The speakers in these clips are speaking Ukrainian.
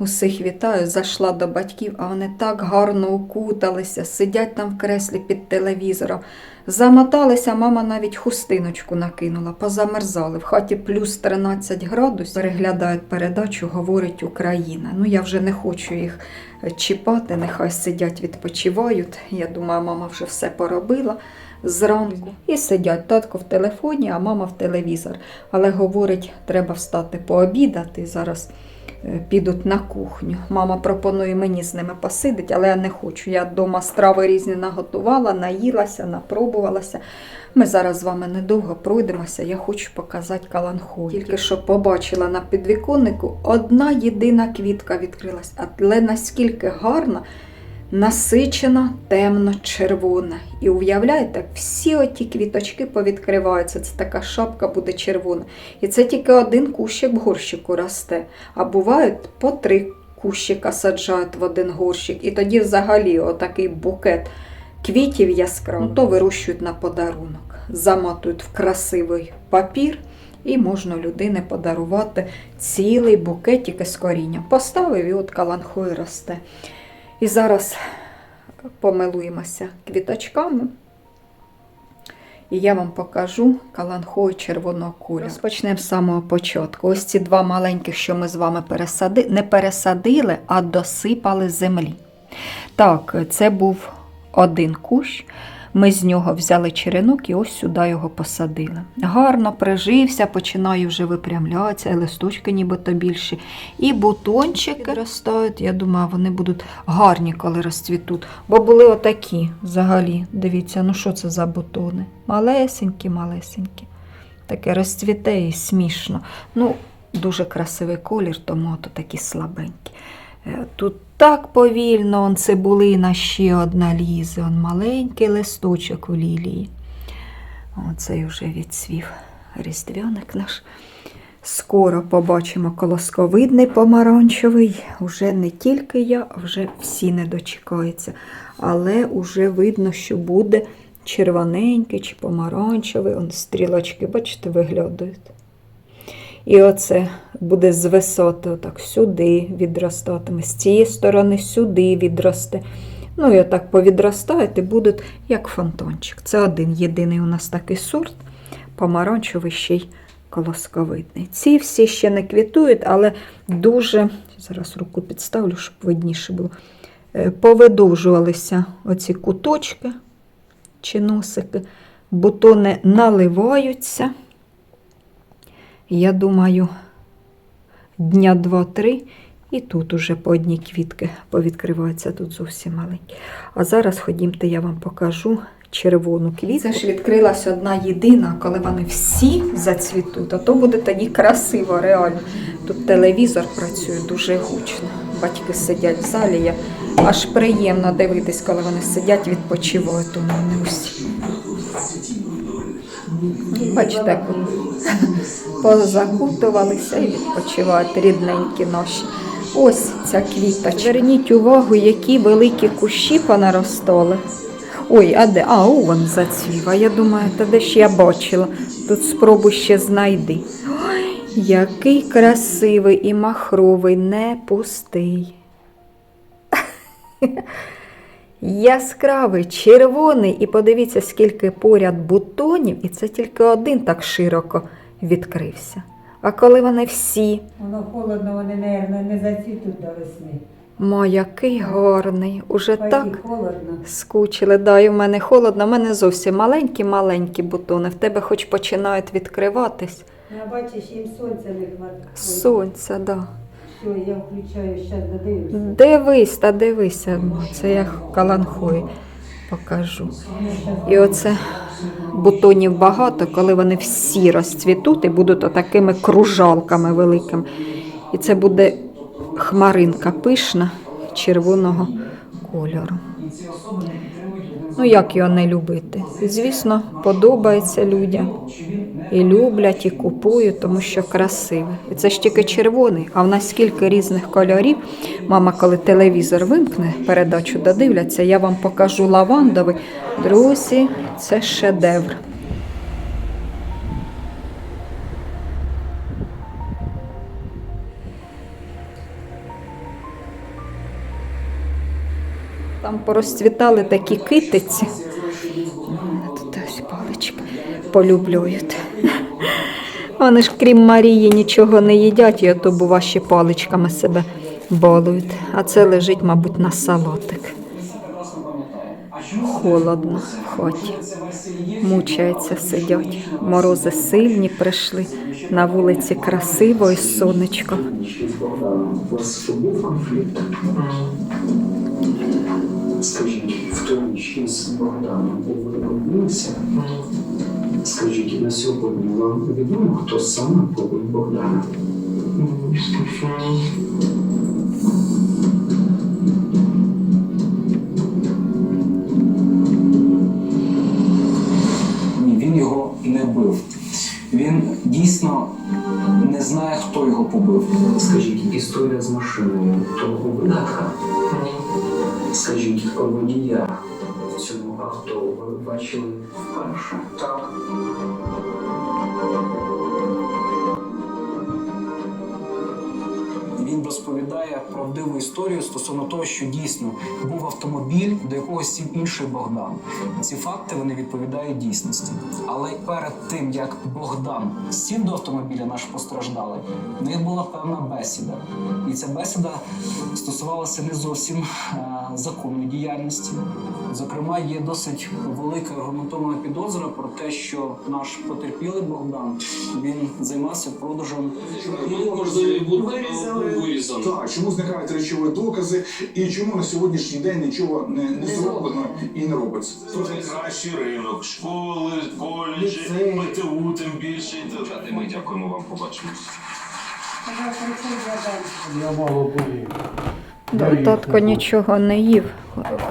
усіх вітаю, зайшла до батьків, а вони так гарно укуталися, сидять там в креслі під телевізором. Замоталися, мама навіть хустиночку накинула, позамерзали. В хаті плюс 13 градусів. Переглядають передачу, говорить Україна. Ну я вже не хочу їх е, чіпати, нехай сидять, відпочивають. Я думаю, мама вже все поробила зранку. І сидять татко в телефоні, а мама в телевізор. Але говорить, треба встати пообідати. Зараз підуть на кухню. Мама пропонує мені з ними посидити, але я не хочу. Я вдома страви різні наготувала, наїлася, напробувалася. Ми зараз з вами недовго пройдемося. Я хочу показати каланху. Тільки що побачила на підвіконнику одна єдина квітка відкрилась, але наскільки гарна, насичена, темно-червона. І уявляєте, всі оті квіточки повідкриваються. Це така шапка буде червона. І це тільки один кущик в горщику росте. А бувають по три кущика саджають в один горщик. І тоді взагалі отакий букет квітів яскравих. То вирощують на подарунок, замотують в красивий папір. І можна людині подарувати цілий букетик із корінням. Поставив і от каланхой росте. І зараз помилуємося квіточками. І я вам покажу каланхою червоного куля. Розпочнемо з самого початку. Ось ці два маленьких, що ми з вами пересадили, не пересадили, а досипали землі. Так, це був один кущ. Ми з нього взяли черенок і ось сюди його посадили. Гарно прижився, починає вже випрямлятися, листочки нібито більші. І бутончики ростають. Я думаю, вони будуть гарні, коли розцвітуть. Бо були отакі взагалі. Дивіться, ну що це за бутони? Малесенькі, малесенькі. Таке розцвіте і смішно. Ну, дуже красивий колір, тому от такі слабенькі. Е, Тут так повільно он цибулина ще одна лізе, он маленький листочок у лілії. Оцей вже відцвів різдвяник наш. Скоро побачимо колосковидний помаранчевий. Уже не тільки я, а вже всі не дочекаються. Але вже видно, що буде червоненький чи помаранчевий. Он стрілочки, бачите, виглядають. І оце буде з отак сюди відростатиме, з цієї сторони сюди відросте. Ну і отак повідростають і будуть як фонтончик. Це один єдиний у нас такий сорт, помаранчевий ще й колосковидний. Ці всі ще не квітують, але дуже, зараз руку підставлю, щоб видніше було. е, Повидовжувалися оці куточки чи носики, бутони наливаються. Я думаю, дня два-три, і тут уже по одній квітки повідкриваються, тут зовсім маленькі. А зараз ходімте, я вам покажу червону квітку. Це ж відкрилась одна єдина, коли вони всі зацвітуть, а то буде тоді красиво, реально. Тут телевізор працює дуже гучно. Батьки сидять в залі. Я аж приємно дивитись, коли вони сидять, відпочивають, тому не усі. Бачите, позакутувалися і відпочивають рідненькі наші. Ось ця квіточка. Зверніть увагу, які великі кущі понаростали. Ой, а де? А, о, вон зацвів. Я думаю, та де ж я бачила. Тут спробуй ще знайди. Ой, який красивий і махровий, не пустий. Яскравий, червоний, і подивіться, скільки поряд бутонів, і це тільки один так широко відкрився. А коли вони всі, Воно холодно, вони, мабуть, не зацвітуть до весни. ма, який гарний, уже Пойди, так холодно. скучили. Да, і в мене холодно, в мене зовсім маленькі-маленькі бутони. В тебе хоч починають відкриватись. Ну, а бачиш, їм сонця не хватає. Сонця, да. Все, я включаю, зараз додивлюся. Дивись та дивися, це я каланхой покажу. І оце бутонів багато, коли вони всі розцвітуть і будуть отакими кружалками великими. І це буде хмаринка пишна червоного кольору. Ну, як його не любити? Звісно, подобається людям. І люблять, і купують, тому що красиве. І це ж тільки червоний, а в нас скільки різних кольорів. Мама, коли телевізор вимкне, передачу додивляться, я вам покажу лавандовий. Друзі, це шедевр. Там порозцвітали такі китиці. Тут ось палички полюблюють. Вони ж крім Марії нічого не їдять, і ото бува ще паличками себе балують. А це лежить, мабуть, на салатик. Холодно в хаті. Мучаються, сидять. Морози сильні прийшли. На вулиці красиво і сонечко. Був? Скажіть, в той Богданом ви побилися? Скажіть, на сьогодні вам відомо, хто саме побив Богдана? Ні, він його не бив. Він дійсно не знає, хто його побив. Скажіть, історія з машиною того винатка? Скажіть, водія цьому авто ви бачили вперше? Так. Розповідає правдиву історію стосовно того, що дійсно був автомобіль, до якого сів інший Богдан. Ці факти вони відповідають дійсності. Але перед тим як Богдан сів до автомобіля, наш постраждалий, в них була певна бесіда, і ця бесіда стосувалася не зовсім е, законної діяльності. Зокрема, є досить велика аргументована підозра про те, що наш потерпілий Богдан він займався продажем можливо, буде вирізано. Так, чому зникають речові докази і чому на сьогоднішній день нічого не, не зроблено і не робиться? Тут найкращий ринок, школи, коледжі. ПТУ, тим більше. Дівчата, ми дякуємо вам, побачимо. Я мало Татко нічого не їв,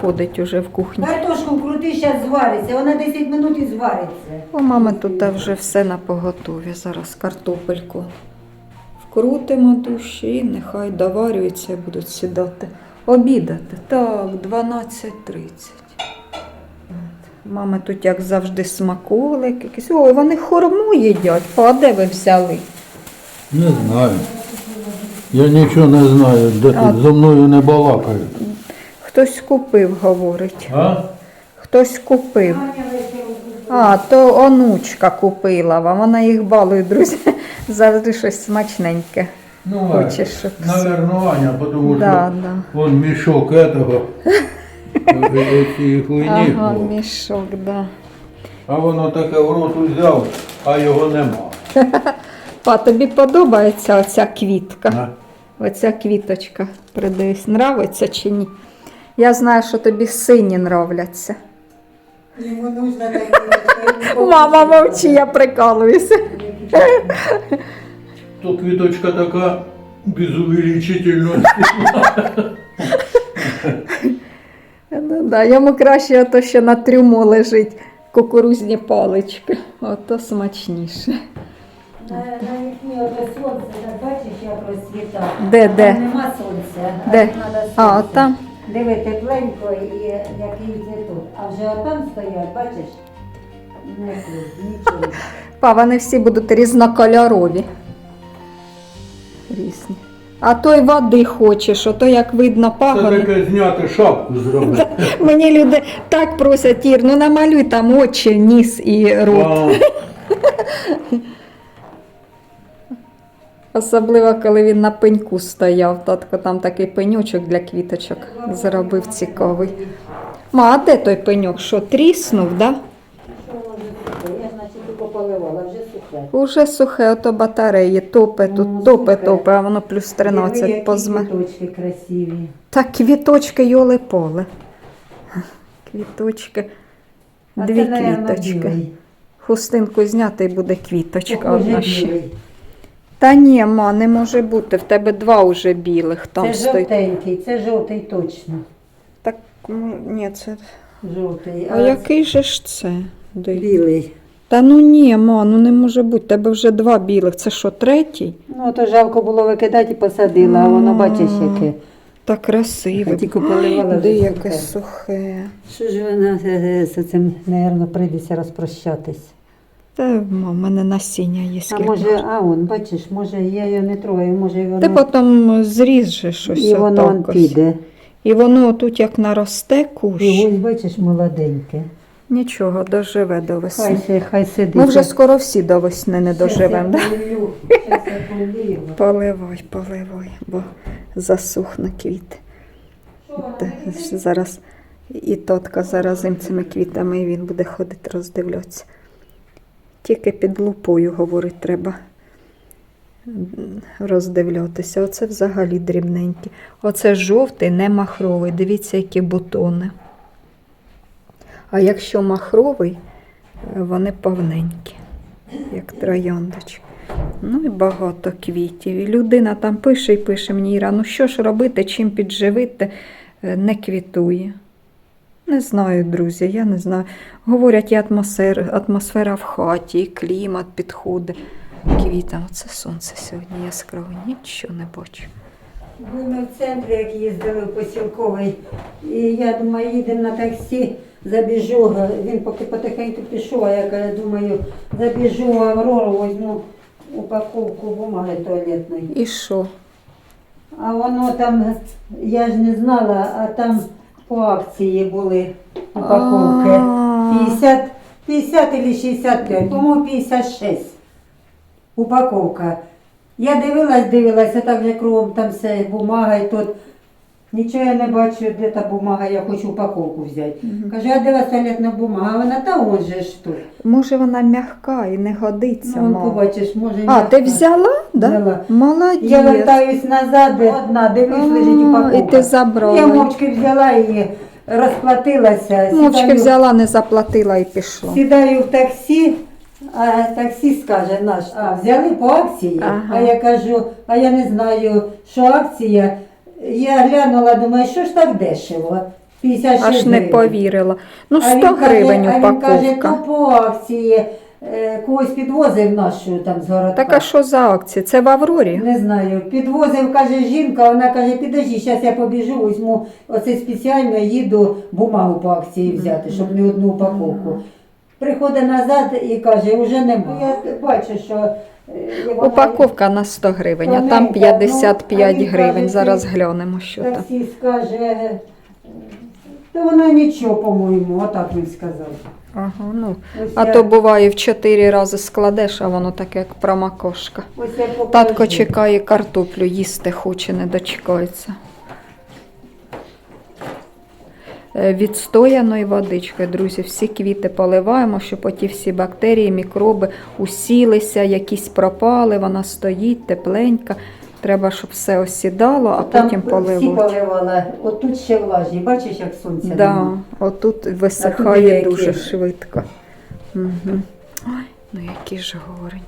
ходить уже в кухні. Картошку крути, зараз звариться. Вона 10 минут і звариться. У мами тут вже все на поготові. Зараз картопельку вкрутимо душі і нехай доварюється і будуть сідати. Обідати. Так, 12.30. От. Мами тут, як завжди, смаколик якийсь. Ой, вони хорму їдять. А де ви взяли? Не знаю. Я нічого не знаю, де А. тут зо мною не балакають. Хтось купив, говорить. А? Хтось купив. А, то онучка купила вам. Вона їх балує, друзі. Завжди щось смачненьке. Ну, Хочеш, щоб Наверно, Аня, тому що Да, да. вон мішок этого. Хуйні. Ага, був. мішок, да. А воно таке в рот взяв, а його нема. Па, тобі подобається оця квітка? А? Оця квіточка. Придивись, нравиться чи ні? Я знаю, що тобі сині нравляться. Йому нужно таке. Мама мовчи, я прикалуюся. То квіточка така без увеличительності. Ну, да, йому краще ото, що на трюмо лежить кукурузні палички. Ото смачніше. На, на ото сонце, так бачиш, як розсвітає. Де, де? Там нема сонця. а Де? тут надо А, сонце. от там? Диви, тепленько і який цвіток. А вже отам стоять, бачиш? Па, вони всі будуть різнокольорові. Різні. А той води хочеш, ото як видно Це пагони. таке зняти шапку зробити. Мені люди так просять, Ір, ну намалюй там очі, ніс і рот. Особливо, коли він на пеньку стояв. Татко там такий пеньочок для квіточок зробив цікавий. Ма, а де той пеньок? Що, тріснув, да? Що воно вже сухе? Я, значить, тільки поливала, вже сухе. Уже сухе, ото батареї, топе Ну, тут, топе, сухе. топе, а воно плюс Диви, 13 які позме. квіточки красиві. Та квіточки йоли поле. Квіточки. А Дві це, наверно, квіточки. білий. Хустинку зняти і буде квіточка Похоже, одна ще. білий. Та ні, ма, не може бути. В тебе два вже білих там Це стоїть. жовтенький, це жовтий точно. Так, ну, ні, це. Жовтий. А який же ж це? Де? білий. Та ну ні, ма, ну не може бути. Тебе вже два білих. Це що, третій? Ну, то жалко було викидати і посадила, а воно бачиш яке. Так красиве. Тільки поливала Де вже яке сухе. сухе. Що ж вона е, з цим, мабуть, прийдеться розпрощатись. Та ма, в мене насіння є А скільки. може, а он, бачиш, може я його не трогаю, може і Ти воно, потім зріжеш щось і воно он отак ось. піде. І воно тут як наросте кущ. І ось бачиш молоденьке. Нічого, доживе до весни. ще, хай сидить. Ми вже скоро всі до весни не доживемо. Да? Поливай, поливай, бо засухне квіти. Зараз і тотка заразим цими квітами, і він буде ходити роздивлятися. Тільки під лупою, говорить, треба роздивлятися. Оце взагалі дрібненькі. Оце жовтий, не махровий. Дивіться, які бутони. А якщо махровий, е, вони повненькі, як трояндочки. Ну і багато квітів. І людина там пише і пише мені, Іра, ну що ж робити, чим підживити, Е, не квітує. Не знаю, друзі, я не знаю. Говорять, і атмосфера, атмосфера в хаті, і клімат підходить. Квітам, оце сонце сьогодні яскраве, нічого не бачу. Ми в центрі, як їздили посілковий, і я думаю, їдемо на таксі, забіжу. Він поки потихеньку пішов, а я думаю, забіжу в Аврору, візьму упаковку бумаги туалетної. І що? А воно там, я ж не знала, а там по акції були упаковки. А. 50, 50 или 65, по-моєму, 56 упаковка. Я дивилась, дивилась, а так же кругом там все бумага і тут. Нічого я не бачу, де та бумага, я хочу упаковку взяти. Кажу, а де вас туалетна бумага? А вона та он же ж тут. Може вона м'яка і не годиться, Ну, побачиш, може. А, ти взяла? Да? Взяла. Молодець. Я вертаюсь назад, одна, дивлюсь, лежить А, упаковка. І ти забрала. Я мовчки взяла і розплатилася. Мовчки сідаю- взяла, не заплатила і пішла. Сідаю в таксі, а таксіст каже наш, а взяли по акції. Ага. А я кажу, а я не знаю, що акція. Я глянула, думаю, що ж так дешево? 56 Аж не гривень. повірила. Ну, А 100 він каже- гривень А він каже, упаковка. то по акції. Е, Когось підвозив нашу там з городка. Так а що за акція? Це в Аврорі? Не знаю. Підвозив, каже, жінка, вона каже, підожди, зараз я побіжу, візьму оце спеціально їду бумагу по акції взяти, щоб не одну упаковку. Приходить назад і каже, вже нема. Я бачу, що вона- Упаковка на 100 гривень, а там Тоненька, 55 ну, гривень. Зараз глянемо, що там. таксіст каже, е, то вона нічого, по-моєму, отак він сказав. Ага, ну. Ось А я- то буває в 4 рази складеш, а воно таке, як промакошка. ось я покажу. Татко чекає картоплю, їсти хоче, не дочекається. Відстояною водичкою, друзі, всі квіти поливаємо, щоб оті всі бактерії, мікроби усілися, якісь пропали, вона стоїть тепленька. Треба, щоб все осідало, а Там потім всі поливати. поливала. От тут ще влажні, бачиш, як сонце Да, нема? отут висихає тут дуже швидко. Угу. Ой, ну які ж горені.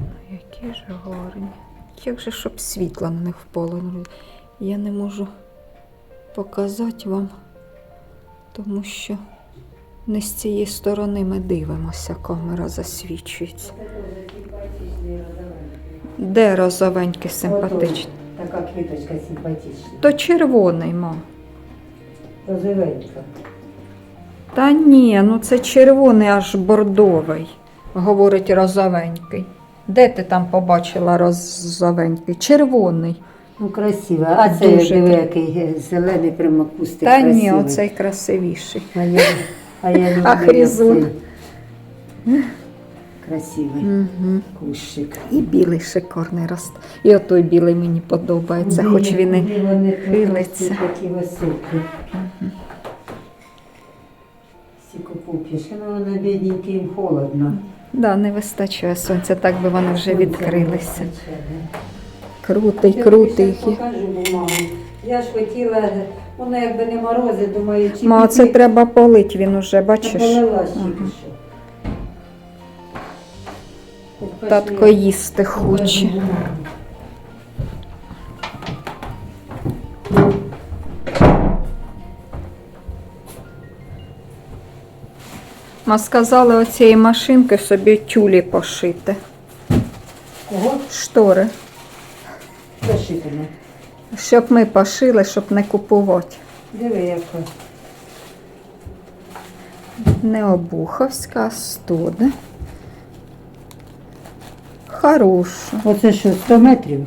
Ну які ж горені. Як же, щоб світло на них впало. Ну, Я не можу показати вам, тому що не з цієї сторони ми дивимося, камера засвічується. Де розовенький симпатичний? Отут Така квіточка симпатична. То червоний, мам. Розовенька. Та ні, ну це червоний аж бордовий, говорить розовенький. Де ти там побачила розовенький? Червоний. Ну, красиво. А це Дуже диви, який зелений прямо кустик Та красивий. ні, оцей красивіший. А я, а я люблю А хризон? оцей. Красивий Угу. кущик. І білий шикарний росте. І отой білий мені подобається, хоч він і вони хилиться. Такі високі. Сікопупішки, ну вони бідненькі, їм холодно. да, не вистачає сонця, так би вони вже Сонця відкрилися. вистачає. Крутий, крутий. щас покажу бумагу. Я ж хотіла, воно якби не морози, думаю, чи Ма, це піти. треба полить, він уже, бачиш. полила що. Татко їсти хоче. Бумагу. Ма сказали оцієї машинки собі тюлі пошити. Кого? Штори. Зашитано. Щоб ми пошили, щоб не купувати. Диви, яка. Не обуховська, а стода. Хороша. Оце що, 100 метрів?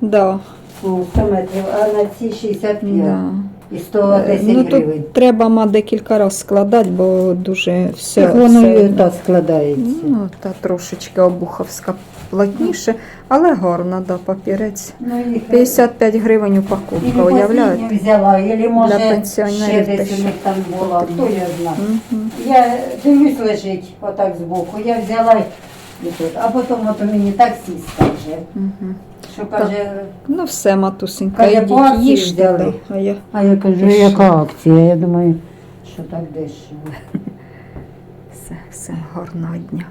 Да. Ну, 100 метрів, а на ці 65. Да. І 110 ну, гривень. тут треба ма декілька разів складати, бо дуже все. Так воно все- і так складається. Ну, та трошечки обуховська плотніше, але гарна, да, папірець. Ну, 55 гривень упаковка, уявляєте? взяла, і може Для пенсіонерів ще десь них там була, хто я знаю. Мгм. Я дивлюсь лежить отак збоку, я взяла і тут, а потім от мені таксіст каже, Мгм. що каже, Ну все, матусенька, Каже, по ідіть, акції їжте. взяли. да. А я а я кажу, Ти що? яка акція? Я думаю, що так дешево. все, все, гарного дня.